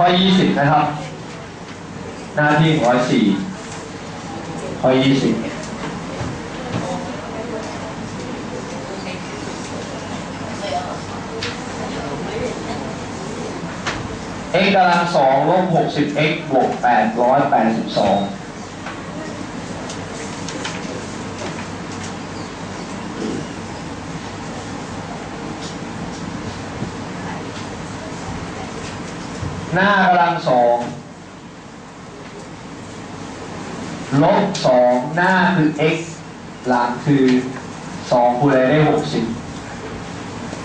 ข้อยี่สิบนะครับ หน้าที่ร้อยสี่ข้อยี่สิบ x กำลังสองลบหกสิบเอ็กบวกแปดร้อยแปดสิบสอง หน้ากำลังสองลบสองหน้าคือ x หลังคือสองคูณอะไรได้หกสิบ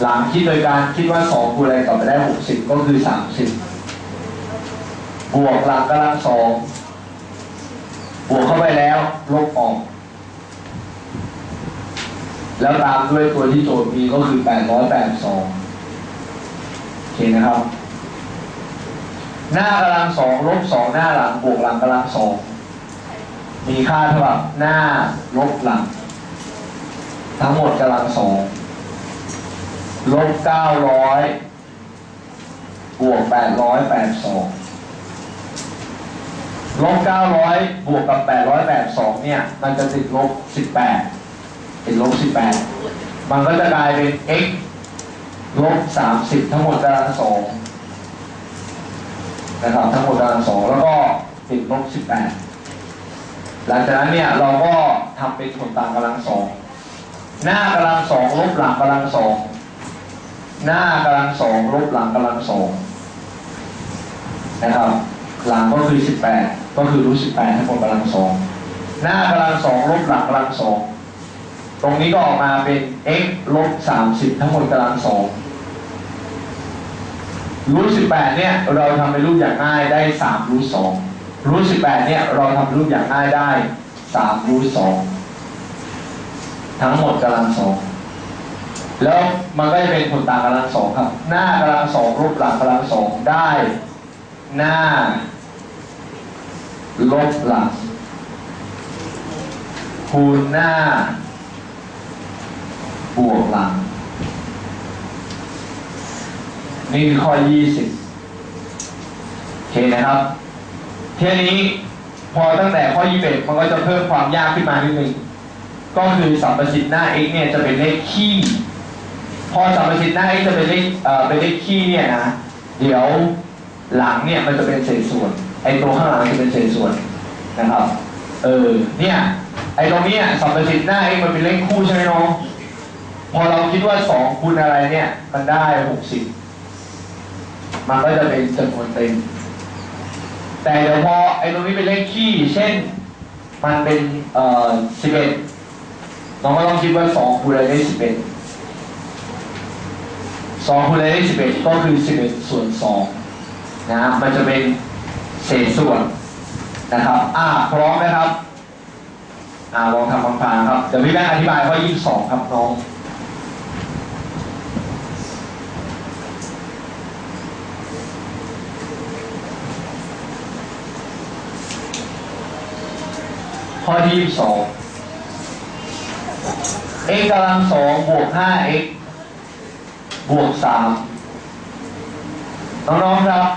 หลังคิดโดยการคิดว่าสองคูณอะไรต่อไปได้หกสิบก็คือสามสิบบวกหลังกำลังสองบวกเข้าไปแล้วลบออก แล้วตามด้วยตัวที่โจทย์มีก็คือ882โอเคนะครับ หน้ากำลังสองลบสองหน้าหลังบวกหลังกำลังสองมีค่าเท่ากับหน้าลบหลัง ทั้งหมดกำลังสองลบเก้าร้อยบวกแปดร้อยแปดสองลบเก้าร้อยบวกกับแปดร้อยแปดสองเนี่ย มันจะติดลบสิบแปดติดลบสิบแปดมันก็จะกลายเป็น x ลบสามสิบทั้งหมดกำลังสอง นะครับทั้งหมดกำลังสองแล้วก็ติดลบสิบแปดหลังจากนั้นเนี่ยเราก็ทำเป็นผลต่างกำลังสองหน้ากำลังสองลบหลังกำลังสองหน้ากำลังสองลบหลังกำลังสองนะครับ หลังก็คือสิบแปดก็คือรูทสิบแปดทั้งหมดกำลังสองหน้ากำลังสองลบหลังกำลังสองตรงนี้ก็ออกมาเป็น x ลบสามสิบทั้งหมดกำลังสอง รูทสิบแปดเนี่ยเราทำเป็นรูปอย่างง่ายได้สามรูทสองรูทสิบแปดเนี่ยเราทำเป็นรูปอย่างง่ายได้สามรูทสองทั้งหมดกำลังสองแล้วมันก็จะเป็นผลต่างกำลังสองครับ หน้ากำลังสองลบหลังกำลังสองได้ หน้า ลบหลังคูณหน้า บวกหลัง นี่คือข้อ 20โอเคนะครับเทีนี้พอตั้งแต่ข้อ 21 มันก็จะเพิ่มความยากขึ้นมานิดนึงก็คือสัมประสิทธิ์หน้า x เนี่ยจะเป็นเลขคี่ พอสัมประสิทธิ์หน้า x จะเป็นเลขเอ่อเป็นเลขคี่เนี่ยนะเดี๋ยวหลังเนี่ยมันจะเป็นเศษส่วน ไอ้ตัวข้างหลังจะเป็นเศษส่วนนะครับ เออเนี่ยไอ้ตรงเนี้ยสัมประสิทธิ์หน้า x มันเป็นเลขคู่ใช่ไหมน้องพอเราคิดว่าสองคูณอะไรเนี่ย มันได้หกสิบ มันก็จะเป็นจำนวนเต็ม แต่เดี๋ยวพอไอ้ตรงนี้เป็นเลขคี่เช่น มันเป็นเอ่อสิบเอ็ดน้องก็ต้องคิดว่าสองคูณอะไรได้สิบเอ็ดสองคูณอะไรได้สิบเอ็ดก็คือสิบเอ็ดส่วนสองนะมันจะเป็นเศษส่วนนะครับ อ่าพร้อมไหมครับ อ่าลองทำฟังๆครับ เดี๋ยวพี่แม่อธิบายข้อยี่สิบสองครับน้อง ข้อที่สอง x กำลังสองบวกห้า x บวกสามน้องๆครับ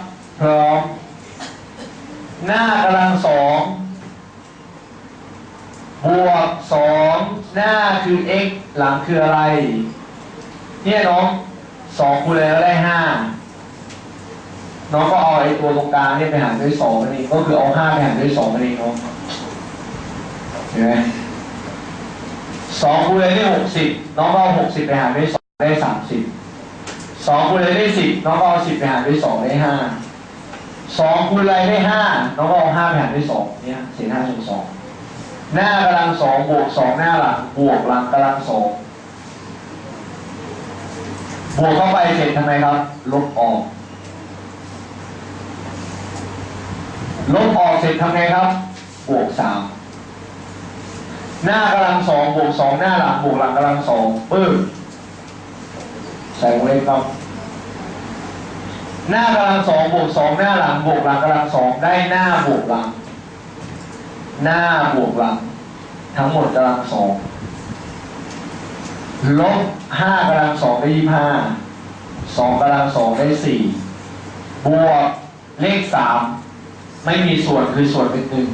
พร้อม หน้ากำลังสองบวกสองหน้าคือ x หลังคืออะไร เนี่ยน้องสองคูณอะไรก็ได้ห้าน้องก็เอาไอ้ตัวตรงกลางเนี่ยไปหารด้วยสองนั่นเองก็คือเอาห้าไปหารด้วยสองนั่นเองน้อง เห็นไหมสองคูณเลยได้หกสิบน้องก็เอาหกสิบไปหารด้วยสองได้สามสิบสองคูณเลยได้สิบน้องก็เอาสิบไปหารด้วยสองได้ห้าสองคูณอะไรได้ห้าน้องก็เอาห้าไปหารด้วยสองเนี่ยเศษห้าส่วนสองหน้ากำลังสองบวกสองหน้าหลังบวกหลังกำลังสองบวกเข้าไปเสร็จทำไมครับ ลบออกลบออกเสร็จทำไงครับ บวกสาม หน้ากำลังสองบวกสองหน้าหลังบวกหลังกำลังสองปึ๊บใส่วงเล็บครับ หน้ากำลังสองบวกสองหน้าหลังบวกหลังกำลังสองได้หน้าบวกหลัง หน้าบวกหลัง ทั้งหมดกำลังสองลบห้ากำลังสองได้ยี่ห้าสองกำลังสองได้สี่บวกเลขสามไม่มีส่วนคือส่วนเป็นหนึ่ง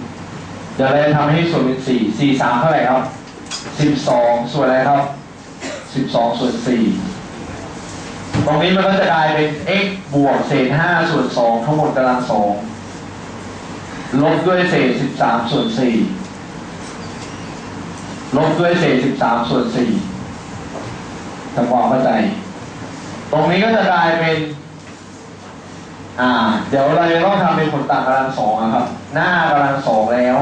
เดี๋ยวเราจะทำให้ส่วนเป็นสี่สี่สามเท่าไหร่ครับสิบสองส่วนอะไรครับสิบสองส่วนสี่ตรงนี้มันก็จะกลายเป็น x บวกเศษห้าส่วนสองทั้งหมดกำลังสองลบด้วยเศษสิบสามส่วนสี่ลบด้วยเศษสิบสามส่วนสี่ทำความเข้าใจ ตรงนี้ก็จะกลายเป็น อ่า เดี๋ยวเราจะต้องทำเป็นผลต่างกำลังสองนะครับ หน้ากำลังสองแล้ว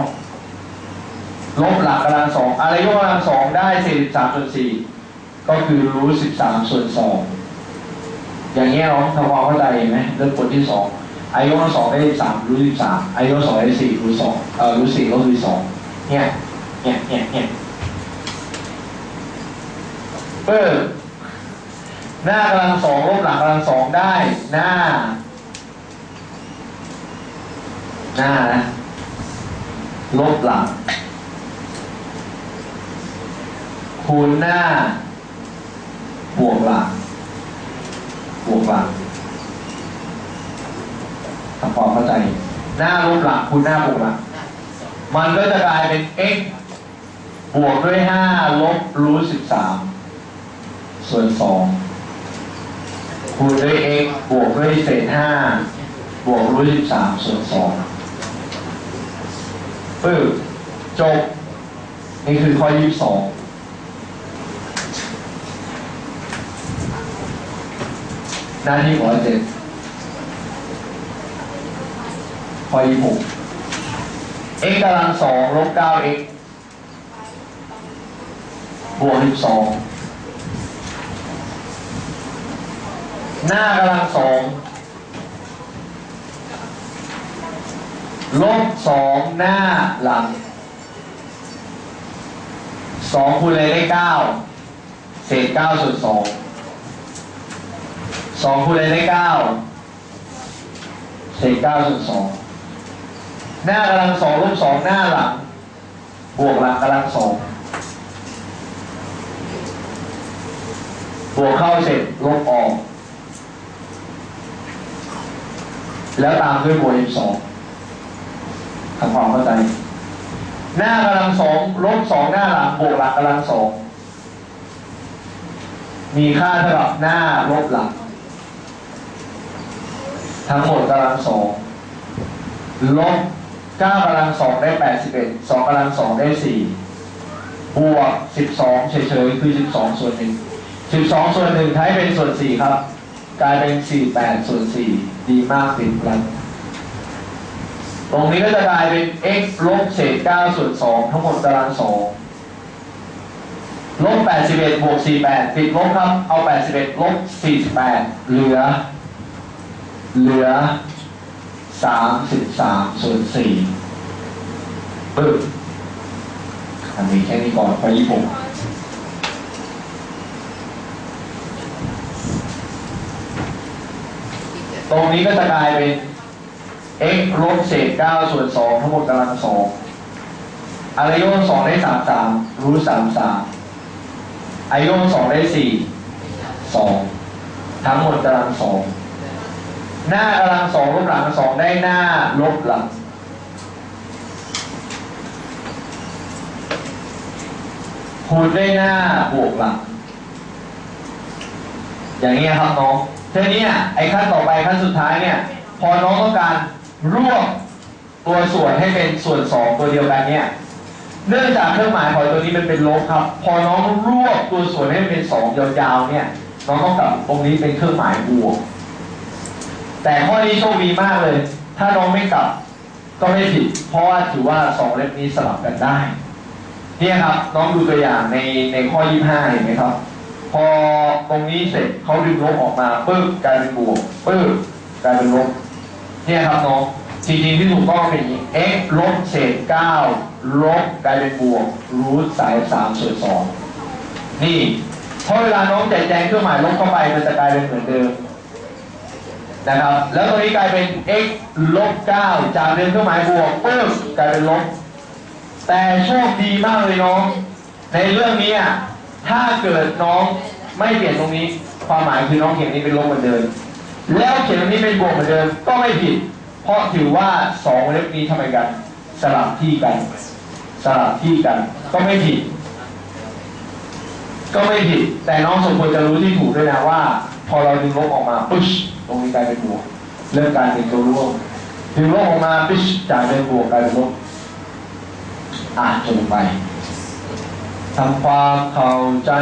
ลบหลักกำลังสองอะไรยกกำลังสองได้สี่สิบสามส่วนสี่ก็คือรู้สิบสามส่วนสองอย่างเงี้ยน้องทำความเข้าใจไหมเรื่องผลที่สองอายกกำลังสองได้สิบสามรู้สิบสามอายกสองได้สี่รู้สองเอ่อรู้สี่ก็คือสองเนี่ยเนี่ยเนี่ยเนี่ยเปิดหน้ากำลังสองลบหลักกำลังสองได้หน้า หน้านะลบหลัง คูณหน้า บวกหลัง บวกหลังทำความเข้าใจ หน้าลบหลังคูณหน้าบวกหลัง มันก็จะกลายเป็น x บวกด้วย 5 ลบรูท13 ส่วน 2 คูณด้วย x บวกด้วยเศษ 5 บวกรูท13 ส่วน2ปึ๊บจบ นี่คือข้อ 22 หน้าที่ของอยเจ็ดข้อยี่สิบหก x กำลังสองลบเก้า x บวกสิบสองหน้ากำลังสองลบสองหน้าหลังสองคูณอะไรได้เก้าเศษเก้าส่วนสอง สองคูณอะไรได้เก้าเศษเก้าส่วนสองหน้ากำลังสองลบสองหน้าหลัง บวกหลังกำลังสองบวกเข้าเสร็จลบออก แล้วตามด้วยบวกอีกสองทำความเข้าใจหน้ากำลังสองลบสองหน้าหลังบวกหลังกำลังสองมีค่าเท่ากับหน้าลบหลัง ทั้งหมดกำลังสองลบ9กำลังสองได้81 2กำลังสองได้4บวก12เฉยๆคือ12ส่วนหนึ่ง12ส่วนหนึ่งใช้เป็นส่วน4ครับ กลายเป็น48ส่วน4ดีมากติดกันตรงนี้ก็จะกลายเป็น x ลบเศษ 9 ส่วน 2 ทั้งหมดกำลังสองลบ 81 บวก 48 ติดลบครับ เอา 81 ลบ 48 เหลือ เหลือสามสิบสามส่วนสี่ปึ๊บอันนี้แค่นี้ก่อนไปญี่ปุ่นตรงนี้ก็จะกลายเป็น x ลบเศษเก้าส่วนสองทั้งหมดกำลังสองอะไรยนสองได้สามสามรูทสามสามอโยนสองได้สี่สองทั้งหมดกำลังสอง หน้ากำลังสองลบหลังสองได้หน้าลบหลังคูณด้หน้าบวกหลังอย่างนี้ยครับน้องทีนี้ไอ้ขั้นต่อไปขั้นสุดท้ายเนี่ย พอน้องต้องการรวบตัวส่วนให้เป็นส่วนสองตัวเดียวกันเนี่ยเนื่องจากเครื่องหมายของตัวนี้มันเป็นลบครับ พอน้องรวบตัวส่วนให้เป็นสองยาวๆเนี่ย น้องต้องกลับตรงนี้เป็นเครื่องหมายบวก แต่ข้อนี้โชคดีมากเลย ถ้าน้องไม่กลับก็ไม่ผิด เพราะว่าถือว่าสองเล่มนี้สลับกันได้เนี่ยครับน้องดูตัวอย่างในในข้อ 25 เห็นไหมครับ พอตรงนี้เสร็จเขาดึงลบออกมาปึ๊บกลายเป็นบวกปึ๊บกลายเป็นลบเนี่ยครับน้องจริงๆที่ถูกต้องเป็นอย่างนี้ x ลบเศษ 9 ลบกลายเป็นบวกรูทสาย3ส่วน2นี่เพราะเวลาน้องแจกแจงเครื่องหมายลบเข้าไปมันจะกลายเป็นเหมือนเดิม นะครับ แล้วตัวนี้กลายเป็น x ลบ9จากเดิมเครื่องหมายบวกปึ๊บกลายเป็นลบ แต่โชคดีมากเลยน้อง ในเรื่องนี้อะถ้าเกิดน้องไม่เปลี่ยนตรงนี้ ความหมายคือน้องเขียนนี้เป็นลบเหมือนเดิม แล้วเขียนตรงนี้เป็นบวกเหมือนเดิมก็ไม่ผิด เพราะถือว่าสองเล็บนี้ทำไมกัน สลับที่กัน สลับที่กัน ก็ไม่ผิด ก็ไม่ผิด แต่น้องสมควรจะรู้ที่ถูกด้วยนะว่า พอเราดึงลบออกมาปุ๊ช ตรงนี้กลายเป็นบวกเรื่องการเป็นตัวร่วมถึงลบออกมาปิชจากเป็นบวกกลายเป็นลบอะจบไปทำความเข้าใจ